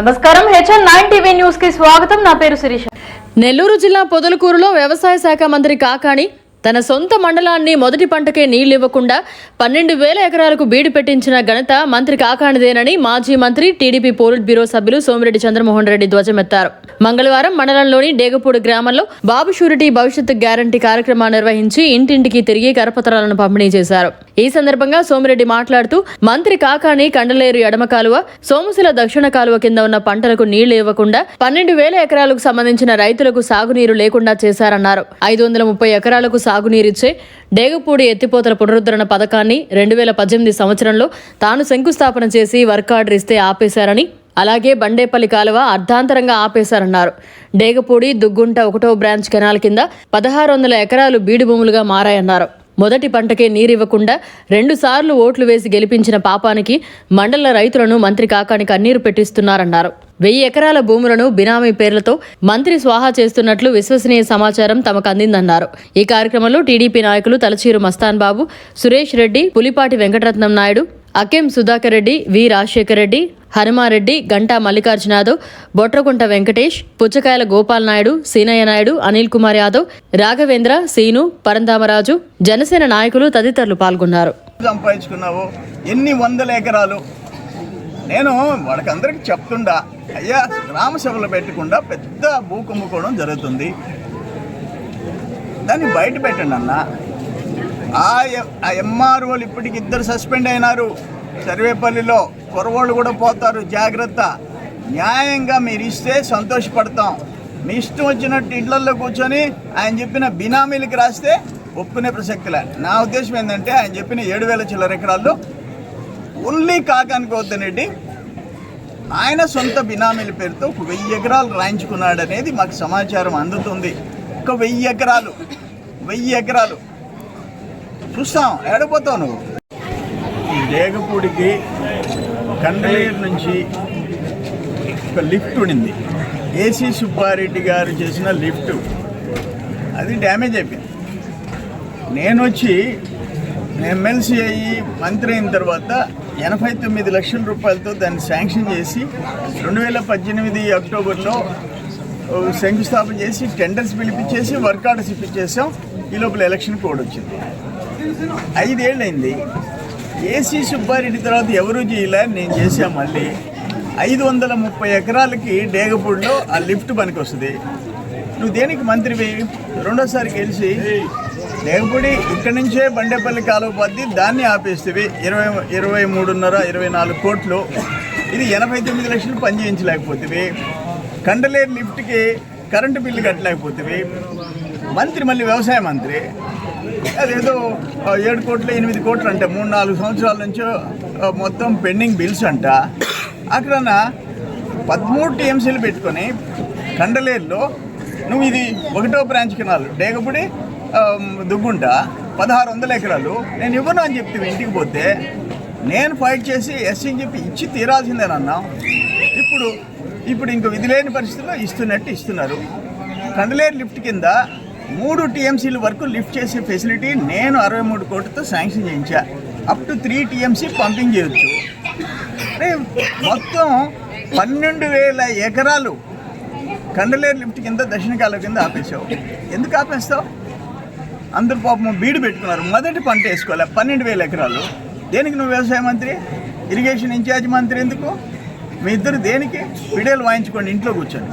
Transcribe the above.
నమస్కారం HN nine TV న్యూస్కి స్వాగతం. నా పేరు శిరీష. నెల్లూరు జిల్లా పొదలకూరులో వ్యవసాయ శాఖ మంత్రి కాకాణి తన సొంత మండలాన్ని మొదటి పంటకే నీళ్ళివ్వకుండా పన్నెండు వేల ఎకరాలకు బీడు పెట్టించిన ఘనత మంత్రి కాకాణిదేనని మాజీ మంత్రి టీడీపీ పోలిట్ బ్యూరో సభ్యులు సోమిరెడ్డి చంద్రమోహన్ రెడ్డి ధ్వజమెత్తారు. మంగళవారం మండలంలోని డేగపూడి గ్రామంలో బాబు షూరిటీ భవిష్యత్తు గ్యారంటీ కార్యక్రమాన్ని నిర్వహించి ఇంటింటికి తిరిగి కరపత్రాలను పంపిణీ చేశారు. ఈ సందర్భంగా సోమిరెడ్డి మాట్లాడుతూ మంత్రి కాకాని కండలేరు ఎడమ కాలువ సోమశిల దక్షిణ కాలువ కింద ఉన్న పంటలకు నీళ్ళు ఇవ్వకుండా పన్నెండు వేల ఎకరాలకు సంబంధించిన రైతులకు సాగునీరు లేకుండా చేశారన్నారు. ఐదు వందల ముప్పై ఎకరాలకు సాగునీరిచ్చే డేగపూడి ఎత్తిపోతల పునరుద్ధరణ పథకాన్ని రెండు వేల పద్దెనిమిది సంవత్సరంలో తాను శంకుస్థాపన చేసి వర్క్ ఆర్డర్ ఇస్తే ఆపేశారని అలాగే బండేపల్లి కాలువ అర్ధాంతరంగా ఆపేశారన్నారు. డేగపూడి దుగ్గుంట ఒకటో బ్రాంచ్ కెనాల్ కింద పదహారు వందల ఎకరాలు బీడు భూములుగా మారాయన్నారు. మొదటి పంటకే నీరివ్వకుండా రెండు సార్లు ఓట్లు వేసి గెలిపించిన పాపానికి మండల రైతులను మంత్రి కాకాని కన్నీరు పెట్టిస్తున్నారన్నారు. వెయ్యి ఎకరాల భూములను బినామీ పేర్లతో మంత్రి స్వాహా చేస్తున్నట్లు విశ్వసనీయ సమాచారం తమకు అందిందన్నారు. ఈ కార్యక్రమంలో టీడీపీ నాయకులు తలచీరు మస్తాన్ బాబు సురేష్ రెడ్డి పులిపాటి వెంకటరత్నం నాయుడు అకెం సుధాకర్ రెడ్డి వి రాజశేఖర్ రెడ్డి హనుమారెడ్డి గంటా మల్లికార్జున బొట్రకుంట వెంకటేష్ పుచ్చకాయల గోపాల్ నాయుడు సీనయ్య నాయుడు అనిల్ కుమార్ యాదవ్ రాఘవేంద్ర సీను పరంధామరాజు జనసేన నాయకులు తదితరులు పాల్గొన్నారు. సంపాదించుకున్నావు? ఎన్ని వందల ఎకరాలు? నేను వాళ్ళకందరికి చెప్తుండా అయ్యా గ్రామ సభలు పెట్టకుండా పెద్ద భూ కుంభకోణం జరుగుతుంది. దాన్ని బయట పెట్టండి అన్నా. ఆ ఆ ఎంఆర్ఓలు ఇప్పటికి ఇద్దరు సస్పెండ్ అయినారు. సర్వేపల్లిలో కురవాళ్ళు కూడా పోతారు. జాగ్రత్త. న్యాయంగా మీరు ఇస్తే సంతోషపడతాం. మీ ఇష్టం వచ్చినట్టు ఇళ్ళలో కూర్చొని ఆయన చెప్పిన బినామీలకి రాస్తే ఒప్పుకునే ప్రసక్తిలే నా ఉద్దేశం ఏంటంటే ఆయన చెప్పిన ఏడు వేల చిల్లర ఎకరాల్లో ఓన్లీ కాకానికి వద్దనండి ఆయన సొంత బినామీల పేరుతో ఒక వెయ్యి ఎకరాలు రాయించుకున్నాడనేది మాకు సమాచారం అందుతుంది. ఒక వెయ్యి ఎకరాలు. వెయ్యి ఎకరాలు. చూస్తాం. ఏడపోతావు నువ్వు? ఈ డేగపూడికి కండలేరు నుంచి ఒక లిఫ్ట్ ఉండింది ఏసీ సుబ్బారెడ్డి గారు చేసిన లిఫ్ట్. అది డ్యామేజ్ అయిపోయింది. నేను వచ్చి ఎమ్మెల్సీ అయ్యి మంత్రి అయిన తర్వాత ఎనభై తొమ్మిది లక్షల రూపాయలతో దాన్ని శాంక్షన్ చేసి రెండు వేల పద్దెనిమిది అక్టోబర్లో శంకుస్థాపన చేసి టెండర్స్ పిలిపించేసి వర్క్ ఆర్డర్స్ ఇప్పించేసాం. ఈ లోపల ఎలక్షన్ కోడ్ వచ్చింది. ఐదేళ్ళైంది. ఏసీ సుబ్బారెడ్డి తర్వాత ఎవరు చేయలే నేను చేశాను మళ్ళీ. ఐదు వందల ముప్పై ఎకరాలకి డేగపూడిలో ఆ లిఫ్ట్ పనికి వస్తుంది. నువ్వు దేనికి మంత్రివి రెండోసారి గెలిచి డేగపూడి ఇక్కడి నుంచే బండేపల్లి కాలువ పద్ది దాన్ని ఆపేస్తేవి ఇరవై ఇరవై మూడున్నర ఇరవై నాలుగు కోట్లు. ఇది ఎనభై తొమ్మిది లక్షలు పనిచేయించలేకపోతేవి కండలేరు లిఫ్ట్కి కరెంటు బిల్లు కట్టలేకపోతేవి. మంత్రి మళ్ళీ వ్యవసాయ మంత్రి. అదేదో ఏడు కోట్లు ఎనిమిది కోట్లు అంటే మూడు నాలుగు సంవత్సరాల నుంచి మొత్తం పెండింగ్ బిల్స్ అంట. అక్కడ పదమూడు టీఎంసీలు పెట్టుకొని కండలేరులో నువ్వు ఇది ఒకటో బ్రాంచ్ కెనాల్ డేగపుడి దుగ్గుంట పదహారు వందల ఎకరాలు నేను ఇవ్వను అని చెప్తే ఇంటికి పోతే నేను ఫైట్ చేసి ఎస్సీని చెప్పి ఇచ్చి తీరాల్సిందేనన్నా ఇప్పుడు ఇప్పుడు ఇంక విధి లేని పరిస్థితుల్లో ఇస్తున్నట్టు ఇస్తున్నారు. కండలేరు లిఫ్ట్ కింద మూడు టీఎంసీల వరకు లిఫ్ట్ చేసే ఫెసిలిటీ నేను అరవై మూడు కోట్లతో sanction చేయించా. Up to three TMC pumping చేయొచ్చు. మొత్తం పన్నెండు వేల ఎకరాలు కండలేరు లిఫ్ట్ కింద దక్షిణ కాలువ కింద ఆపేసావు ఎందుకు ఆపేస్తావు? అందరు పాపం బీడు పెట్టుకున్నారు. మొదటి పంట వేసుకోవాలి? పన్నెండు వేల ఎకరాలు. దేనికి నువ్వు వ్యవసాయ మంత్రి? ఇరిగేషన్ ఇన్ఛార్జ్ మంత్రి ఎందుకు? మీ ఇద్దరు దేనికి? పిడేలు వాయించుకోండి ఇంట్లో కూర్చోండి.